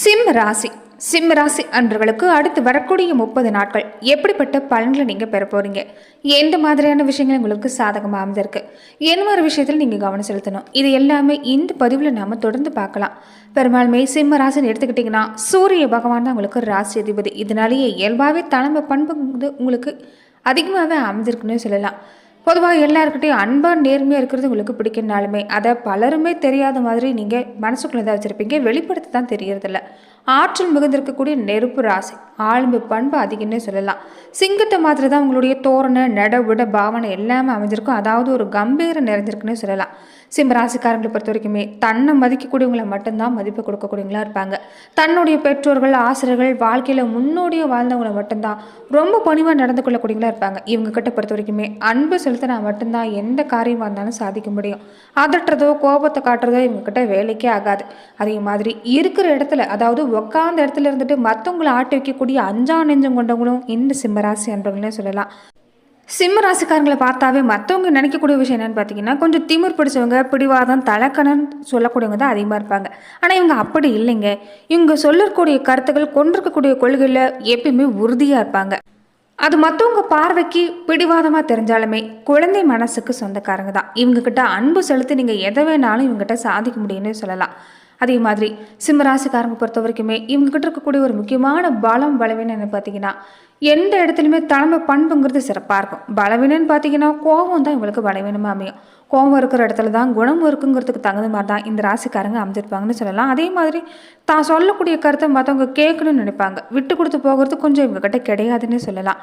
சிம்ம ராசி. சிம்ம ராசி அன்றர்களுக்கு அடுத்து வரக்கூடிய முப்பது நாட்கள் எப்படிப்பட்ட பலன்களை நீங்கள் பெற போகிறீங்க எந்த மாதிரியான விஷயங்கள் உங்களுக்கு சாதகமாக அமைந்திருக்கு? என்ன மாதிரி விஷயத்தில் நீங்கள் கவனம் செலுத்தணும்? இது எல்லாமே இந்த பதிவில் நாம் தொடர்ந்து பார்க்கலாம். பெரும்பாலுமே சிம்ம ராசின்னு எடுத்துக்கிட்டிங்கன்னா சூரிய பகவான் தான் உங்களுக்கு ராசி அதிபதி. இதனாலேயே இயல்பாகவே தலைமை பண்பு உங்களுக்கு அதிகமாகவே அமைஞ்சிருக்குன்னு சொல்லலாம். பொதுவாக எல்லாருக்கிட்டையும் அன்பாக நேர்மையாக இருக்கிறது உங்களுக்கு பிடிக்குனாலுமே அதை பலருமே தெரியாத மாதிரி நீங்கள் மனசுக்குள்ளே தான் வச்சுருப்பீங்க. வெளிப்படுத்த தான் தெரியறதில்ல. ஆற்றல் மிகுந்திருக்கக்கூடிய நெருப்பு ராசி. ஆளுமை பண்பு அதிகம்னே சொல்லலாம். சிங்கத்தை மாதிரி தான் உங்களுடைய தோரணை நடவிட பாவனை எல்லாமே அமைஞ்சிருக்கும். அதாவது ஒரு கம்பீரம் நிறைஞ்சிருக்குன்னே சொல்லலாம். சிம்ம ராசிக்காரங்களை பொறுத்த வரைக்குமே தன்னை மதிக்கக்கூடியவங்களை மட்டும்தான் மதிப்பு கொடுக்கக்கூடியவங்களா இருப்பாங்க. தன்னுடைய பெற்றோர்கள் ஆசிரியர்கள் வாழ்க்கையில் முன்னோடியாக வாழ்ந்தவங்களை மட்டும்தான் ரொம்ப பணிவாக நடந்து கொள்ளக்கூடியவங்களா இருப்பாங்க. இவங்க கிட்ட பொறுத்த வரைக்குமே அன்பு செலுத்தினா மட்டும்தான் எந்த காரியமாக இருந்தாலும் சாதிக்க முடியும். அதட்டுறதோ கோபத்தை காட்டுறதோ இவங்க கிட்ட வேலைக்கே ஆகாது. அதே மாதிரி இருக்கிற இடத்துல அதாவது உட்காந்த இடத்துல இருந்துட்டு மற்றவங்களை ஆட்டி வைக்கக்கூடிய அஞ்சா நெஞ்சம் கொண்டவங்களும் இந்த சிம்மராசி அன்பர்களே சொல்லலாம். சிம்ம ராசிக்காரங்களை பார்த்தாவே மற்றவங்க நினைக்கக்கூடிய விஷயம் என்னென்னு பார்த்தீங்கன்னா கொஞ்சம் திமிர் பிடிச்சவங்க பிடிவாதம் தலக்கணன் சொல்லக்கூடியவங்க தான் அதிகமாக இருப்பாங்க. ஆனால் இவங்க அப்படி இல்லைங்க. இவங்க சொல்லக்கூடிய கருத்துக்கள் கொண்டிருக்கக்கூடிய கொள்கையில் எப்பயுமே உறுதியாக இருப்பாங்க. அது மற்றவங்க பார்வைக்கு பிடிவாதமாக தெரிஞ்சாலுமே குழந்தை மனசுக்கு சொந்தக்காரங்க தான். இவங்கக்கிட்ட அன்பு செலுத்தி நீங்கள் எதை வேணாலும் இவங்ககிட்ட சாதிக்க முடியும்னு சொல்லலாம். அதே மாதிரி சிம்மராசிக்காரங்க பொறுத்த வரைக்குமே இவங்ககிட்ட இருக்கக்கூடிய ஒரு முக்கியமான பலம் பலவீனம்னு பார்த்தீங்கன்னா எந்த இடத்துலையுமே தலைமை பண்புங்கிறது சிறப்பாக இருக்கும். பலவீனம்னு பார்த்தீங்கன்னா கோபம் தான் இவங்களுக்கு பலவீனமாக அமையும். கோபம் இருக்கிற இடத்துல தான் குணம் இருக்குங்கிறதுக்கு தகுந்த மாதிரி தான் இந்த ராசிக்காரங்க அமைஞ்சிருப்பாங்கன்னு சொல்லலாம். அதே மாதிரி தான் சொல்லக்கூடிய கருத்தை மற்றவங்க கேட்கணும்னு நினைப்பாங்க. விட்டு கொடுத்து போகிறது கொஞ்சம் இவங்ககிட்ட கிடையாதுன்னு சொல்லலாம்.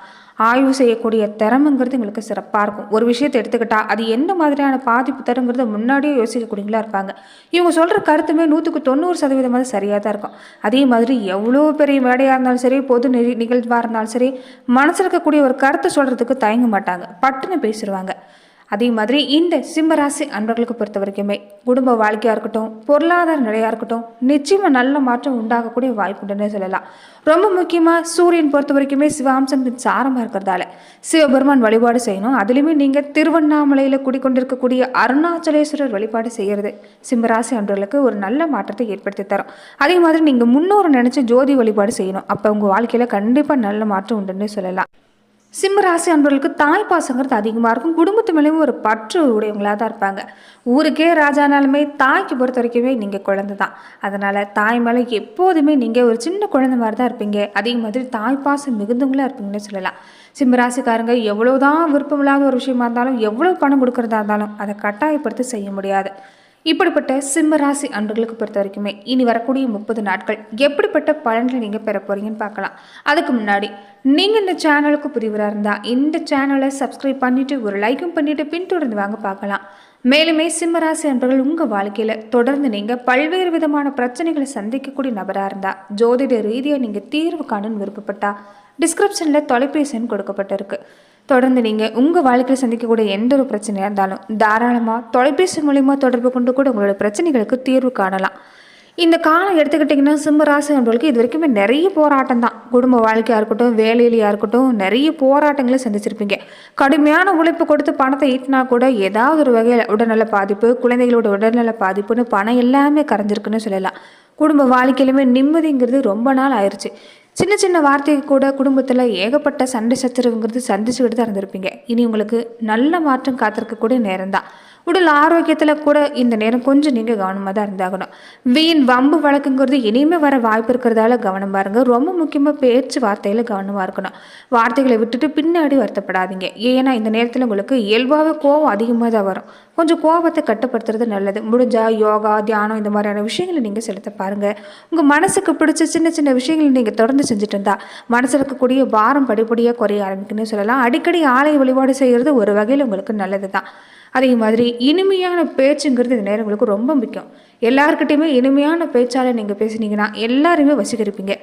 ஆய்வு செய்யக்கூடிய திறமைங்கிறது எங்களுக்கு சிறப்பாக இருக்கும். ஒரு விஷயத்தை எடுத்துக்கிட்டால் அது என்ன மாதிரியான பாதிப்பு தருங்கிறத முன்னாடியே யோசிக்கக்கூடியங்களா இருப்பாங்க. இவங்க சொல்கிற கருத்துமே நூற்றுக்கு தொண்ணூறு சதவீதமாக சரியாக தான் இருக்கும். அதே மாதிரி எவ்வளோ பெரிய மேடையாக இருந்தாலும் சரி பொது நிக நிகழ்வாக இருந்தாலும் சரி மனசில் இருக்கக்கூடிய ஒரு கருத்தை சொல்கிறதுக்கு தயங்க மாட்டாங்க. பட்டுன்னு பேசிடுவாங்க அதே மாதிரி இந்த சிம்மராசி அன்பர்களுக்கு பொறுத்த வரைக்குமே குடும்ப வாழ்க்கையாக இருக்கட்டும் பொருளாதார நிலையாக இருக்கட்டும் நிச்சயமாக நல்ல மாற்றம் உண்டாகக்கூடிய வாய்ப்புண்டுன்னே சொல்லலாம். ரொம்ப முக்கியமாக சூரியன் பொறுத்த வரைக்குமே சிவாம்சத்தின் சாரமாக இருக்கிறதால சிவபெருமான் வழிபாடு செய்யணும். அதுலேயுமே நீங்கள் திருவண்ணாமலையில் குடிக்கொண்டிருக்கக்கூடிய அருணாச்சலேஸ்வரர் வழிபாடு செய்கிறது சிம்மராசி அன்பர்களுக்கு ஒரு நல்ல மாற்றத்தை ஏற்படுத்தி தரும். அதே மாதிரி நீங்கள் முன்னோர் நினச்சி ஜோதி வழிபாடு செய்யணும். அப்போ உங்கள் வாழ்க்கையில் கண்டிப்பாக நல்ல மாற்றம் உண்டுன்னு சொல்லலாம். சிம்ம ராசி அன்பர்களுக்கு தாய் பாசங்கிறது அதிகமாக இருக்கும். குடும்பத்து மேலேயும் ஒரு பற்று உடையவங்களாக தான் இருப்பாங்க. ஊருக்கே ராஜானாலுமே தாய்க்கு பொறுத்த வரைக்குமே நீங்கள் குழந்தை தான். அதனால் தாய் மேலே எப்போதுமே நீங்கள் ஒரு சின்ன குழந்தை மாதிரி தான் இருப்பீங்க. அதே மாதிரி தாய் பாசம் மிகுந்தவங்களாக இருப்பீங்கன்னு சொல்லலாம். சிம்ம ராசிக்காரங்க எவ்வளோதான் விருப்பமில்லாத ஒரு விஷயமா இருந்தாலும் எவ்வளோ பணம் கொடுக்குறதா இருந்தாலும் அதை கட்டாயப்படுத்தி செய்ய முடியாது. இப்படிப்பட்ட சிம்ம ராசி அன்பர்களுக்கு பொறுத்த வரைக்குமே இனி வரக்கூடிய முப்பது நாட்கள் எப்படிப்பட்ட பலன்களை நீங்கள் பெற போகிறீங்கன்னு பார்க்கலாம். அதுக்கு முன்னாடி நீங்கள் இந்த சேனலுக்கு புரிவராக இருந்தால் இந்த சேனலை சப்ஸ்கிரைப் பண்ணிவிட்டு ஒரு லைக்கும் பண்ணிவிட்டு பின்தொடர்ந்து வாங்க பார்க்கலாம். மேலுமே சிம்மராசி அன்பர்கள் உங்கள் வாழ்க்கையில் தொடர்ந்து நீங்கள் பல்வேறு விதமான பிரச்சனைகளை சந்திக்கக்கூடிய நபராக இருந்தால் ஜோதிட ரீதியாக நீங்கள் தீர்வு காணுன்னு விருப்பப்பட்டால் டிஸ்கிரிப்ஷனில் தொலைபேசின்னு கொடுக்கப்பட்டிருக்கு. தொடர்ந்து நீங்கள் உங்கள் வாழ்க்கையில் சந்திக்கக்கூடிய எந்த ஒரு பிரச்சனையாக இருந்தாலும் தாராளமாக தொலைபேசி மூலிமா தொடர்பு கொண்டு கூட உங்களோட பிரச்சனைகளுக்கு தீர்வு காணலாம். இந்த காலம் எடுத்துக்கிட்டிங்கன்னா சிம்ம ராசி இது வரைக்குமே நிறைய போராட்டம் தான் குடும்ப வாழ்க்கையாக இருக்கட்டும் வேலையிலையாக இருக்கட்டும் நிறைய போராட்டங்களை சந்திச்சிருப்பீங்க. கடுமையான உழைப்பு கொடுத்து பணத்தை ஈட்டினா கூட ஏதாவது ஒரு வகையில் உடல்நல பாதிப்பு குழந்தைகளோட உடல்நல பாதிப்புன்னு பணம் எல்லாமே கரைஞ்சிருக்குன்னு சொல்லலாம். குடும்ப வாழ்க்கையிலுமே நிம்மதிங்கிறது ரொம்ப நாள் ஆயிடுச்சு சின்ன சின்ன வார்த்தைக்கு கூட குடும்பத்தில் ஏகப்பட்ட சண்டை சச்சரவுங்கிறது சந்திச்சுக்கிட்டு தான் இருந்திருப்பீங்க. இனி உங்களுக்கு நல்ல மாற்றம் காத்திருக்கக்கூடிய நேரம் தான் உடல் ஆரோக்கியத்தில் கூட இந்த நேரம் கொஞ்சம் நீங்கள் கவனமாக தான் இருந்தாகணும். வீண் வம்பு வழக்குங்கிறது இனிமே வர வாய்ப்பு இருக்கிறதால கவனம் பாருங்கள் ரொம்ப முக்கியமாக பேச்சு வார்த்தையில் கவனமாக இருக்கணும். வார்த்தைகளை விட்டுட்டு பின்னாடி வருத்தப்படாதீங்க. ஏன்னா இந்த நேரத்தில் உங்களுக்கு இயல்பாகவே கோவம் அதிகமாக தான் வரும். கொஞ்சம் கோபத்தை கட்டுப்படுத்துறது நல்லது. முடிஞ்சால் யோகா தியானம் இந்த மாதிரியான விஷயங்களை நீங்கள் செலுத்த பாருங்கள் உங்கள் மனசுக்கு பிடிச்ச சின்ன சின்ன விஷயங்களை நீங்கள் தொடர்ந்து செஞ்சுட்டு இருந்தால் மனசில் இருக்கக்கூடிய பாரம் படிப்படியாக குறைய ஆரம்பிக்குன்னு சொல்லலாம். அடிக்கடி ஆலய வழிபாடு செய்கிறது ஒரு வகையில் உங்களுக்கு நல்லது தான் அதே மாதிரி இனிமையான பேச்சுங்கிறது இந்த நேரம் உங்களுக்கு ரொம்ப முக்கியம். எல்லாருக்கிட்டையுமே இனிமையான பேச்சால் நீங்கள் பேசுனீங்கன்னா எல்லாருமே வசீகரிப்பீங்க.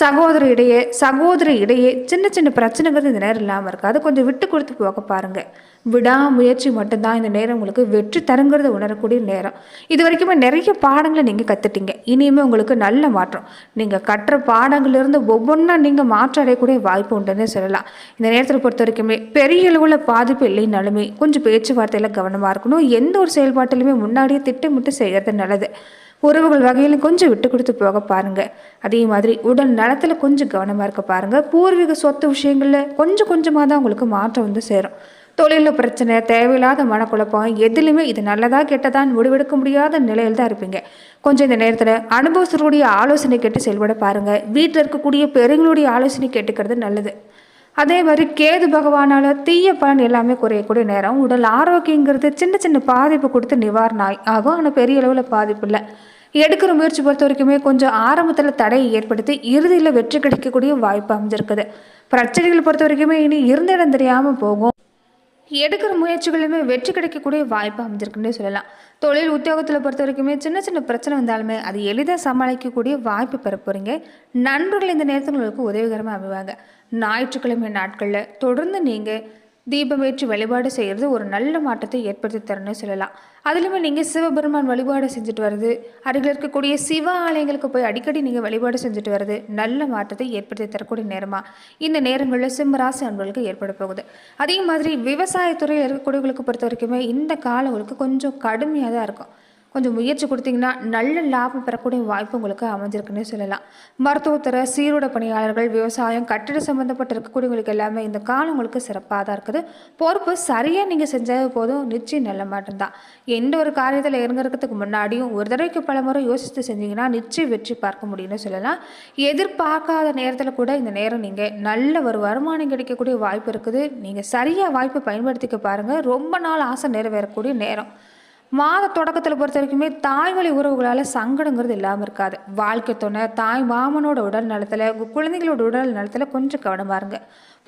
சகோதர இடையே சகோதர இடையே சின்ன சின்ன பிரச்சனைங்கிறது இந்த நேரம் இல்லாமல் இருக்காது கொஞ்சம் விட்டு கொடுத்து போக பாருங்கள் விடாமுயற்சி மட்டும்தான் இந்த நேரம் உங்களுக்கு வெற்றி தருங்கிறத உணரக்கூடிய நேரம். இது வரைக்குமே நிறைய பாடங்களை நீங்கள் கற்றுட்டீங்க இனியுமே உங்களுக்கு நல்ல மாற்றம். நீங்கள் கற்ற பாடங்கள்லேருந்து ஒவ்வொன்றா நீங்கள் மாற்றம் அடையக்கூடிய வாய்ப்பு உண்டுன்னு சொல்லலாம். இந்த நேரத்தில் பொறுத்த வரைக்குமே பெரிய அளவில் பாதிப்பு இல்லைனாலுமே கொஞ்சம் பேச்சுவார்த்தையில் கவனமாக இருக்கணும். எந்த ஒரு செயல்பாட்டிலுமே முன்னாடியே திட்டமிட்டு செய்கிறது நல்லது. உறவுகள் வகையில் கொஞ்சம் விட்டு கொடுத்து போக பாருங்க. அதே மாதிரி உடல் நலத்தில் கொஞ்சம் கவனமாக இருக்க பாருங்க. பூர்வீக சொத்து விஷயங்களில் கொஞ்சம் கொஞ்சமாக தான் உங்களுக்கு மாற்றம் வந்து சேரும். தொழிலில் பிரச்சனை தேவையில்லாத மனக்குழப்பம் எதுலையுமே இது நல்லதாக கெட்டதான் முடிவெடுக்க முடியாத நிலையில் தான் இருப்பீங்க. கொஞ்சம் இந்த நேரத்தில் அனுபவஸ்தருடைய ஆலோசனை கேட்டு செயல்பட பாருங்கள் வீட்டில் இருக்கக்கூடிய பெருங்களுடைய ஆலோசனை கேட்டுக்கிறது நல்லது. அதே மாதிரி கேது பகவானால் தீய பலன் எல்லாமே குறையக்கூடிய நேரம் உடல் ஆரோக்கியங்கிறது சின்ன சின்ன பாதிப்பு கொடுத்து நிவாரணம் ஆகி- ஆகும். ஆனால் பெரிய அளவில் பாதிப்பு இல்லை. எடுக்கிற முயற்சி பொறுத்த வரைக்குமே கொஞ்சம் ஆரம்பத்தில் தடையை ஏற்படுத்தி இறுதியில் வெற்றி கிடைக்கக்கூடிய வாய்ப்பு அமைஞ்சிருக்குது. பிரச்சனைகள் பொறுத்த வரைக்குமே இனி இருந்த இடம் தெரியாமல் போகும். எடுக்கிற முயற்சிகளுமே வெற்றி கிடைக்கக்கூடிய வாய்ப்பு அமைஞ்சிருக்குன்னே சொல்லலாம். தொழில் உத்தியோகத்தில் பொறுத்த வரைக்குமே சின்ன சின்ன பிரச்சனை வந்தாலுமே அது எளிதாக சமாளிக்கக்கூடிய வாய்ப்பு பெற போகிறீங்க நண்பர்கள் இந்த நேரத்தில் உங்களுக்கு உதவிகரமாக அமைவாங்க. ஞாயிற்றுக்கிழமை நாட்களில் தொடர்ந்து நீங்கள் தீபமேற்றி வழிபாடு செய்கிறது ஒரு நல்ல மாற்றத்தை ஏற்படுத்தி தரணும்னு சொல்லலாம். அதுலேயுமே நீங்கள் சிவபெருமான் வழிபாடு செஞ்சுட்டு வருது அருகில் இருக்கக்கூடிய சிவ ஆலயங்களுக்கு போய் அடிக்கடி நீங்கள் வழிபாடு செஞ்சுட்டு வருது நல்ல மாற்றத்தை ஏற்படுத்தி தரக்கூடிய நேரமாக இந்த நேரங்களில் சிம்மராசி அன்பர்களுக்கு ஏற்பட போகுது. அதே மாதிரி விவசாயத்துறையில் இருக்கக்கூடியவங்களுக்கு பொறுத்த வரைக்குமே இந்த காலங்களுக்கு கொஞ்சம் கடுமையாக தான் இருக்கும். கொஞ்சம் முயற்சி கொடுத்தீங்கன்னா நல்ல லாபம் பெறக்கூடிய வாய்ப்பு உங்களுக்கு அமைஞ்சிருக்குன்னே சொல்லலாம். மருத்துவத்துறை சீருடை பணியாளர்கள் விவசாயம் கட்டிட சம்மந்தப்பட்டு இருக்கக்கூடியவங்களுக்கு எல்லாமே இந்த காலம் உங்களுக்கு சிறப்பாக தான் இருக்குது. பொறுப்பு சரியாக நீங்கள் செஞ்சால் போதும் நிச்சயம் நல்ல மாற்றம் எந்த ஒரு காரியத்தில் இறங்குறதுக்கு முன்னாடியும் ஒரு தடவைக்கு பல முறை யோசித்து செஞ்சீங்கன்னா நிச்சயம் வெற்றி பார்க்க முடியும்னு சொல்லலாம். எதிர்பார்க்காத நேரத்தில் கூட இந்த நேரம் நீங்கள் நல்ல ஒரு வருமானம் கிடைக்கக்கூடிய வாய்ப்பு இருக்குது. நீங்கள் சரியாக வாய்ப்பை பயன்படுத்திக்க பாருங்கள் ரொம்ப நாள் ஆசை நிறைவேறக்கூடிய நேரம். மாத தொடக்கத்தில் பொறுத்த வரைக்குமே தாய்வழி உறவுகளால் சங்கடங்கிறது இல்லாமல் இருக்காது. வாழ்க்கை துணை தாய் மாமனோட உடல் நலத்தில் குழந்தைங்களோட குழந்தைகளோட உடல் நலத்தில் கொஞ்சம் கவனமாக இருங்க.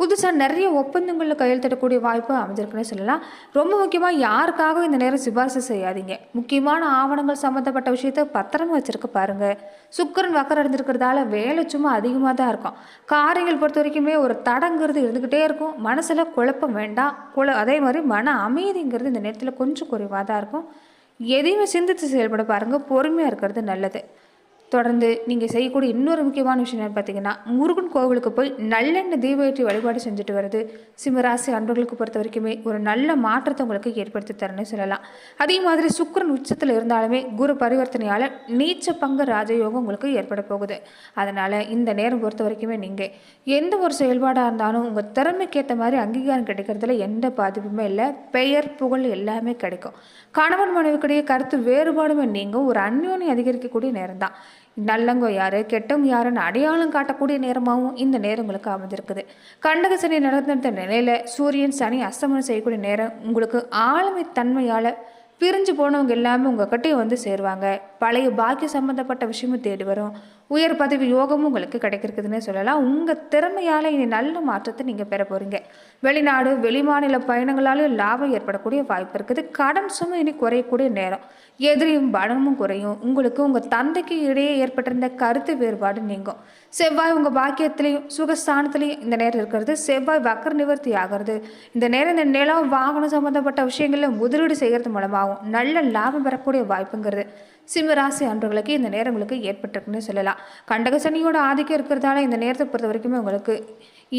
புதுசாக நிறைய ஒப்பந்தங்களில் கையெழுத்திடக்கூடிய வாய்ப்பு அமைஞ்சிருக்குன்னு சொல்லலாம். ரொம்ப முக்கியமாக யாருக்காகவும் இந்த நேரம் சிபாரிசு செய்யாதீங்க. முக்கியமான ஆவணங்கள் சம்மந்தப்பட்ட விஷயத்த பத்திரமா வச்சுருக்க பாருங்கள் சுக்கரன் வக்கரம் அடைஞ்சிருக்கிறதால வேலை சும்மா அதிகமாக தான் இருக்கும். காரியங்கள் பொறுத்த வரைக்குமே ஒரு தடங்கிறது இருந்துக்கிட்டே இருக்கும். மனசில் குழப்பம் வேண்டாம். குழ அதே மாதிரி மன அமைதிங்கிறது இந்த நேரத்தில் கொஞ்சம் குறைவாக தான் இருக்கும். எதையுமே சிந்தித்து செயல்பட பாருங்கள் பொறுமையாக இருக்கிறது நல்லது. தொடர்ந்து நீங்கள் செய்யக்கூடிய இன்னொரு முக்கியமான விஷயம் என்னன்னு பார்த்தீங்கன்னா முருகன் கோவிலுக்கு போய் நல்லெண்ணெய் தீபேற்றி வழிபாடு செஞ்சுட்டு வர்றது சிம்மராசி அன்பர்களுக்கு பொறுத்த வரைக்குமே ஒரு நல்ல மாற்றத்தை உங்களுக்கு ஏற்படுத்தி தரணும்னு சொல்லலாம். அதே மாதிரி சுக்கிரன் உச்சத்தில் இருந்தாலுமே குரு பரிவர்த்தனையால் நீச்ச பங்கு ராஜயோகம் உங்களுக்கு ஏற்பட போகுது. அதனால் இந்த நேரம் பொறுத்த வரைக்குமே நீங்கள் எந்த ஒரு செயல்பாடாக இருந்தாலும் உங்கள் திறமைக்கேற்ற மாதிரி அங்கீகாரம் கிடைக்கிறதுல எந்த பாதிப்புமே இல்லை. பெயர் புகழ் எல்லாமே கிடைக்கும். கணவன் மனைவிக்கிடையே கருத்து வேறுபாடுமே நீங்கும். ஒரு அந்யோனி அதிகரிக்கக்கூடிய நேரம் தான் நல்லவங்க யார் கெட்டவங்க யாருன்னு அடையாளம் காட்டக்கூடிய நேரமாகவும் இந்த நேரம் உங்களுக்கு அமைஞ்சிருக்குது. கண்டக சனி நடந்த நிலையில் சூரியன் சனி அஸ்தமனம் செய்யக்கூடிய நேரம் உங்களுக்கு ஆளுமை தன்மையால் பிரிஞ்சு போனவங்க எல்லாமே உங்கள் வந்து சேருவாங்க. பழைய பாக்கிய சம்மந்தப்பட்ட விஷயமும் தேடி வரும். உயர் பதவி யோகமும் உங்களுக்கு கிடைக்கிறதுன்னு சொல்லலாம். உங்கள் திறமையால் இனி நல்ல மாற்றத்தை நீங்கள் பெற போகிறீங்க வெளிநாடு வெளிமாநில பயணங்களாலும் லாபம் ஏற்படக்கூடிய வாய்ப்பு இருக்குது. கடன் சுமை இனி குறையக்கூடிய நேரம். எதிரியும் பலமும் குறையும். உங்களுக்கு உங்கள் தந்தைக்கு இடையே ஏற்பட்டிருந்த கருத்து வேறுபாடு நீங்கும். செவ்வாய் உங்கள் பாக்கியத்திலையும் சுகஸ்தானத்திலையும் இந்த நேரம் இருக்கிறது. செவ்வாய் வக்கர நிவர்த்தி ஆகிறது. இந்த நேரம் இந்த நிலம் வாகனம் சம்மந்தப்பட்ட விஷயங்களில் முதலீடு செய்கிறது மூலமாகவும் நல்ல லாபம் பெறக்கூடிய வாய்ப்புங்கிறது. சிம்மராசி அன்பர்களுக்கு இந்த நேரம் உங்களுக்கு ஏற்பட்டிருக்குன்னு சொல்லலாம். கண்டக சனியோட ஆதிக்கம் இருக்கிறதால இந்த நேரத்தை பொறுத்த வரைக்குமே உங்களுக்கு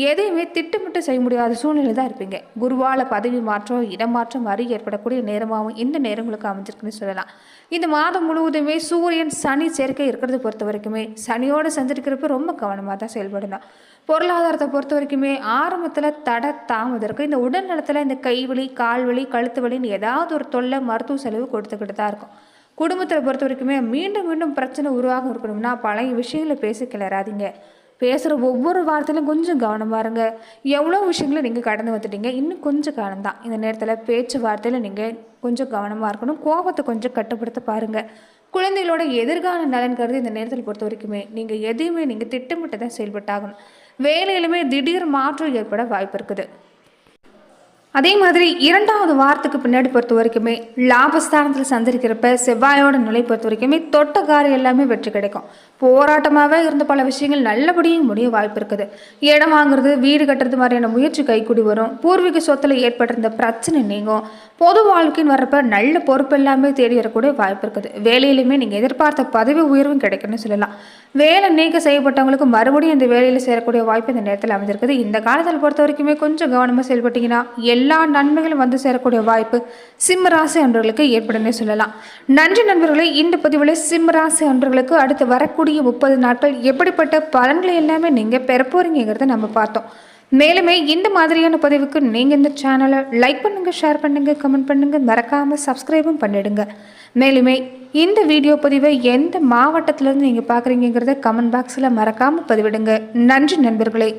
எதையுமே திட்டமிட்டு செய்ய முடியாத சூழ்நிலை தான் இருப்பீங்க. குருவால பதவி மாற்றம் இடமாற்றம் வரி ஏற்படக்கூடிய நேரமாகவும் இந்த நேரங்களுக்கு அமைஞ்சிருக்குன்னு சொல்லலாம். இந்த மாதம் முழுவதுமே சூரியன் சனி சேர்க்கை இருக்கிறத பொறுத்த வரைக்குமே சனியோடு சந்திருக்கிறப்ப ரொம்ப கவனமாக தான் செயல்படணும். பொருளாதாரத்தை பொறுத்த வரைக்குமே ஆரம்பத்தில் தட தாமதம் இருக்குது இந்த உடல் நலத்தில் இந்த கைவலி கால்வலி கழுத்து வலின்னு ஏதாவது ஒரு தொல்லை மருத்துவ செலவு கொடுத்துக்கிட்டு தான் இருக்கும். குடும்பத்தில் பொறுத்த வரைக்குமே மீண்டும் மீண்டும் பிரச்சனை உருவாக இருக்கணும்னா பழைய விஷயங்களை பேசி கிளறாதீங்க. பேசுகிற ஒவ்வொரு வார்த்தையிலும் கொஞ்சம் கவனமாக இருங்க. எவ்வளோ விஷயங்களை நீங்கள் கடந்து வந்துட்டீங்க இன்னும் கொஞ்சம் கவனம் தான். இந்த நேரத்தில் பேச்சுவார்த்தையில் நீங்கள் கொஞ்சம் கவனமாக இருக்கணும். கோபத்தை கொஞ்சம் கட்டுப்படுத்த பாருங்கள் குழந்தைகளோட எதிர்கால நலன் கருதி இந்த நேரத்தில் பொறுத்த வரைக்குமே நீங்கள் எதையுமே நீங்கள் திட்டமிட்டு தான் செயல்பட்டாகணும். வேலையிலுமே திடீர் மாற்றம் ஏற்பட வாய்ப்பு இருக்குது. அதே மாதிரி இரண்டாவது வாரத்துக்கு பின்னாடி பொறுத்த வரைக்குமே லாபஸ்தானத்தில் சந்திருக்கிறப்ப செவ்வாயோட நிலை பொறுத்த வரைக்குமே தொட்ட காரியம் எல்லாமே வெற்றி கிடைக்கும். போராட்டமாகவே இருந்த பல விஷயங்கள் நல்லபடியும் முடிய வாய்ப்பு இருக்குது. இடம் வாங்குறது வீடு கட்டுறது மாதிரியான முயற்சி கைக்கூடி வரும். பூர்வீக சொத்தில் ஏற்பட்டிருந்த பிரச்சனை நீங்கும். பொது வாழ்க்கைன்னு வர்றப்ப நல்ல பொறுப்பு எல்லாமே தேடி வரக்கூடிய வாய்ப்பு இருக்குது. வேலையிலுமே நீங்கள் எதிர்பார்த்த பதவி உயர்வும் கிடைக்கும்னு சொல்லலாம். வேலை நீக்க செய்யப்பட்டவங்களுக்கு மறுபடியும் இந்த வேலையில் சேரக்கூடிய வாய்ப்பு இந்த நேரத்தில் அமைஞ்சிருக்குது. இந்த காலத்தில் பொறுத்த வரைக்குமே கொஞ்சம் கவனமாக செயல்பட்டீங்கன்னா எல்லா நன்மைகளும் வந்து சேரக்கூடிய வாய்ப்பு சிம்மராசி அன்றர்களுக்கு ஏற்படும்னே சொல்லலாம். நன்றி நண்பர்களே இந்த பதிவில் சிம்மராசி அன்றர்களுக்கு அடுத்து வரக்கூடிய முப்பது நாட்கள் எப்படிப்பட்ட பலன்களை எல்லாமே நீங்கள் பெற நம்ம பார்த்தோம். மேலுமே இந்த மாதிரியான பதிவுக்கு நீங்கள் இந்த சேனலை லைக் பண்ணுங்கள் ஷேர் பண்ணுங்கள் கமெண்ட் பண்ணுங்கள் மறக்காமல் சப்ஸ்கிரைபும் பண்ணிடுங்க. மேலுமே இந்த வீடியோ பதிவை எந்த மாவட்டத்திலேருந்து நீங்கள் பார்க்குறீங்கிறத கமெண்ட் பாக்ஸில் மறக்காமல் பதிவிடுங்க. நன்றி நண்பர்களே.